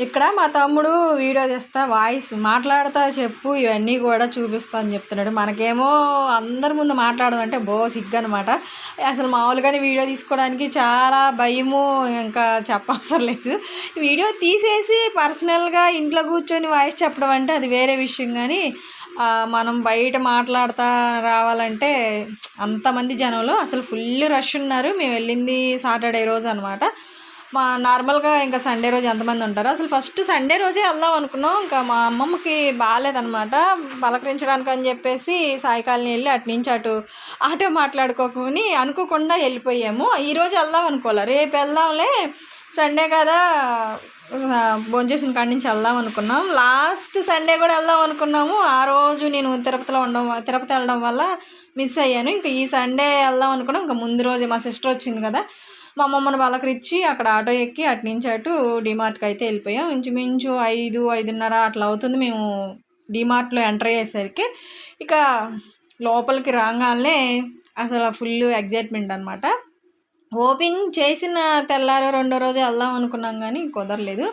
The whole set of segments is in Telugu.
ఇక్కడ మా తమ్ముడు వీడియో తీస్తా వాయిస్ మాట్లాడతా చెప్పు ఇవన్నీ కూడా చూపిస్తా అని చెప్తున్నాడు. మనకేమో అందరి ముందు మాట్లాడడం అంటే బో సిగ్గు అనమాట అసలు మామూలుగానే వీడియో తీసుకోవడానికి చాలా భయము ఇంకా చెప్పవసరం లేదు. వీడియో తీసేసి పర్సనల్గా ఇంట్లో కూర్చొని వాయిస్ చెప్పడం అంటే అది వేరే విషయం కానీ మనం బయట మాట్లాడుతా రావాలంటే అంతమంది జనంలో అసలు ఫుల్ రష్ ఉన్నారు. మేము వెళ్ళింది సాటర్డే రోజు అనమాట మా నార్మల్గా ఇంకా సండే రోజు ఎంతమంది ఉంటారు అసలు ఫస్ట్ సండే రోజే వెళ్దాం అనుకున్నాం. ఇంకా మా అమ్మమ్మకి బాగాలేదనమాట పలకరించడానికి అని చెప్పేసి సాయికాలని వెళ్ళి అటు నుంచి అటు ఆటో మాట్లాడుకోకని అనుకోకుండా వెళ్ళిపోయాము. ఈరోజు వెళ్దాం అనుకోలే. రేపు వెళ్దాంలే. సండే కదా భోంచేసిన కాడి నుంచి వెళ్దాం అనుకున్నాం. లాస్ట్ సండే కూడా వెళ్దాం అనుకున్నాము. ఆ రోజు నేను తిరుపతిలో ఉండడం తిరుపతి వెళ్ళడం వల్ల మిస్ అయ్యాను. ఇంకా ఈ సండే వెళ్దాం అనుకున్నాం. ఇంకా ముందు రోజే మా సిస్టర్ వచ్చింది కదా. మా అమ్మమ్మని ఇచ్చి అక్కడ ఆటో ఎక్కి అటు నుంచి అటు డిమార్ట్కి అయితే వెళ్ళిపోయాం. ఇంచుమించు ఐదు ఐదున్నర అట్లా అవుతుంది. మేము డిమార్ట్లో ఎంటర్ అయ్యేసరికి ఇక లోపలికి రాగానే అసలు ఫుల్ ఎగ్జైట్మెంట్ అనమాట ఓపెన్ చేసిన తెల్లారో రెండో రోజు వెళ్దాం అనుకున్నాం కానీ కుదరలేదు.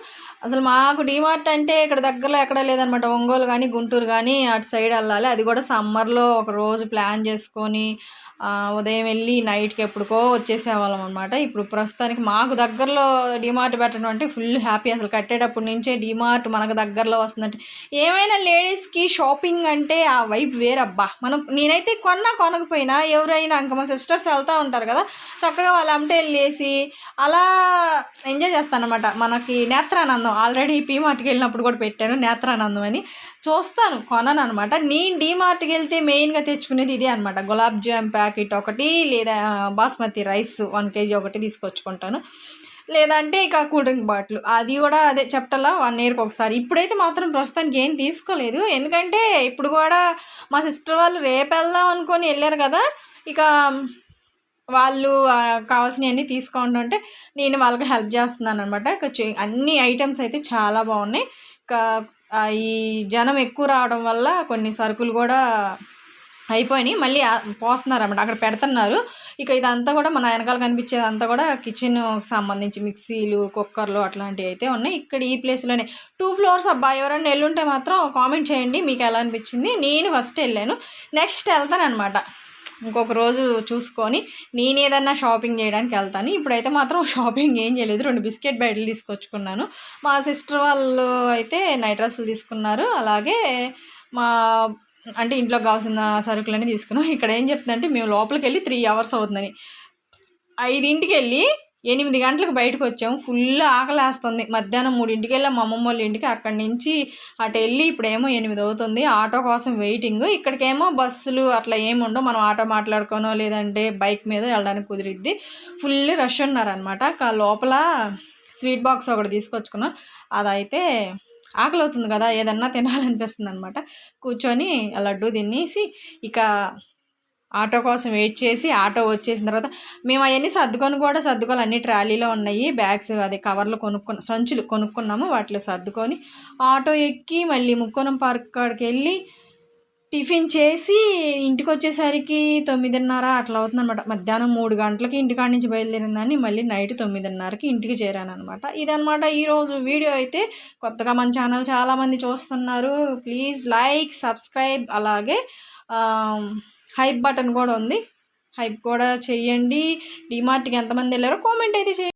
అసలు మాకు డిమార్ట్ అంటే ఇక్కడ దగ్గరలో ఎక్కడ లేదనమాట. ఒంగోలు కానీ గుంటూరు కానీ అటు సైడ్ వెళ్ళాలి. అది కూడా సమ్మర్లో ఒక రోజు ప్లాన్ చేసుకొని ఉదయం వెళ్ళి నైట్కి ఎప్పుడుకో వచ్చేసేవాళ్ళం అనమాట ఇప్పుడు ప్రస్తుతానికి మాకు దగ్గరలో డిమార్ట్ పెట్టడం అంటే ఫుల్ హ్యాపీ. అసలు కట్టేటప్పటి నుంచే డిమార్ట్ మనకు దగ్గరలో వస్తుందంటే ఏమైనా లేడీస్కి షాపింగ్ అంటే ఆ వైపు వేరబ్బా. మనం నేనైతే కొన్నా కొనకపోయినా ఎవరైనా ఇంకా మా సిస్టర్స్ వెళ్తూ ఉంటారు కదా చక్కగా వాళ్ళ అమ్మటే వెళ్ళేసి అలా ఎంజాయ్ చేస్తాను అనమాట మనకి నేత్రానందం. ఆల్రెడీ పీమార్ట్కి వెళ్ళినప్పుడు కూడా పెట్టాను నేత్రానందం అని. చూస్తాను కొనను అనమాట నేను డీమార్ట్కి వెళ్తే మెయిన్గా తెచ్చుకునేది ఇదే అనమాట గులాబ్ జామ్ ప్యాకెట్ ఒకటి లేదా బాస్మతి రైస్ వన్ కేజీ ఒకటి తీసుకొచ్చుకుంటాను. లేదంటే ఇక కూల్ డ్రింక్ బాటిల్. అది కూడా అదే చెప్టలా వన్ ఇయర్కి ఒకసారి. ఇప్పుడైతే మాత్రం ప్రస్తుతానికి ఏం తీసుకోలేదు. ఎందుకంటే ఇప్పుడు కూడా మా సిస్టర్ వాళ్ళు రేపు వెళ్దాం అనుకొని వెళ్ళారు కదా. ఇక వాళ్ళు కావాల్సినవన్నీ తీసుకోండి అంటే నేను వాళ్ళకి హెల్ప్ చేస్తున్నాను అనమాట అన్ని ఐటమ్స్ అయితే చాలా బాగున్నాయి. ఇంకా ఈ జనం ఎక్కువ రావడం వల్ల కొన్ని సరుకులు కూడా అయిపోయినాయి. మళ్ళీ పోస్తున్నారు అనమాట అక్కడ పెడుతున్నారు. ఇక ఇదంతా కూడా మన వెనకాల కనిపించేది అంతా కూడా కిచెన్ సంబంధించి మిక్సీలు కుక్కర్లు అట్లాంటివి అయితే ఉన్నాయి. ఇక్కడ ఈ ప్లేస్లోనే టూ ఫ్లోర్స్ అబ్బా! ఎవరైనా వెళ్ళుంటే మాత్రం కామెంట్ చేయండి. మీకు ఎలా అనిపించింది? నేను ఫస్ట్ వెళ్ళాను. నెక్స్ట్ వెళ్తాను అనమాట ఇంకొక రోజు చూసుకొని నేను ఏదన్నా షాపింగ్ చేయడానికి వెళ్తాను. ఇప్పుడైతే మాత్రం షాపింగ్ ఏం చేయలేదు. రెండు బిస్కెట్ బ్యాడ్లు తీసుకొచ్చుకున్నాను. మా సిస్టర్ వాళ్ళు అయితే నైట్ డ్రెస్సులు తీసుకున్నారు. అలాగే మా అంటే ఇంట్లోకి కావాల్సిన సరుకులన్నీ తీసుకున్నాం. ఇక్కడ ఏం చెప్తుందంటే మేము లోపలికి వెళ్ళి త్రీ అవర్స్ అవుతుందని. ఐదింటికి వెళ్ళి ఎనిమిది గంటలకు బయటకు వచ్చాము. ఫుల్ ఆకలేస్తుంది. మధ్యాహ్నం మూడింటికి వెళ్ళాం మా అమ్మమ్మ వాళ్ళ ఇంటికి అక్కడి నుంచి అటు వెళ్ళి ఇప్పుడేమో ఎనిమిది అవుతుంది. ఆటో కోసం వెయిటింగ్. ఇక్కడికేమో బస్సులు అట్లా ఏమి ఉండవు. మనం ఆటో మాట్లాడుకోనో లేదంటే బైక్ మీద వెళ్ళడానికి కుదిరిద్ది. ఫుల్ రష్ ఉన్నారనమాట లోపల స్వీట్ బాక్స్ ఒకటి తీసుకొచ్చుకున్నాం. అదైతే ఆకలి అవుతుంది కదా. ఏదన్నా తినాలనిపిస్తుంది అనమాట కూర్చొని లడ్డు తినేసి ఇక ఆటో కోసం వెయిట్ చేసి ఆటో వచ్చేసిన తర్వాత మేము అవన్నీ సర్దుకొని కూడా సర్దుకోవాలి. అన్ని ట్రాలీలో ఉన్నాయి బ్యాగ్స్ అదే కవర్లు కొనుక్కున్న సంచులు కొనుక్కున్నాము. వాటిలో సర్దుకొని ఆటో ఎక్కి మళ్ళీ ముక్కోనం పార్క్ కాడికి వెళ్ళి టిఫిన్ చేసి ఇంటికి వచ్చేసరికి తొమ్మిదిన్నర అట్లా అవుతుందన్నమాట. మధ్యాహ్నం మూడు గంటలకి ఇంటికాడ నుంచి బయలుదేరిందని మళ్ళీ నైట్ తొమ్మిదిన్నరకి ఇంటికి చేరాను అనమాట ఇదనమాట ఈరోజు వీడియో అయితే. కొత్తగా మన ఛానల్ చాలామంది చూస్తున్నారు. ప్లీజ్ లైక్ సబ్స్క్రైబ్ అలాగే హైప్ బటన్ కూడా ఉంది. హైప్ కూడా చెయ్యండి. డిమార్ట్కి ఎంతమంది వెళ్ళారో కామెంట్ అయితే చేయండి.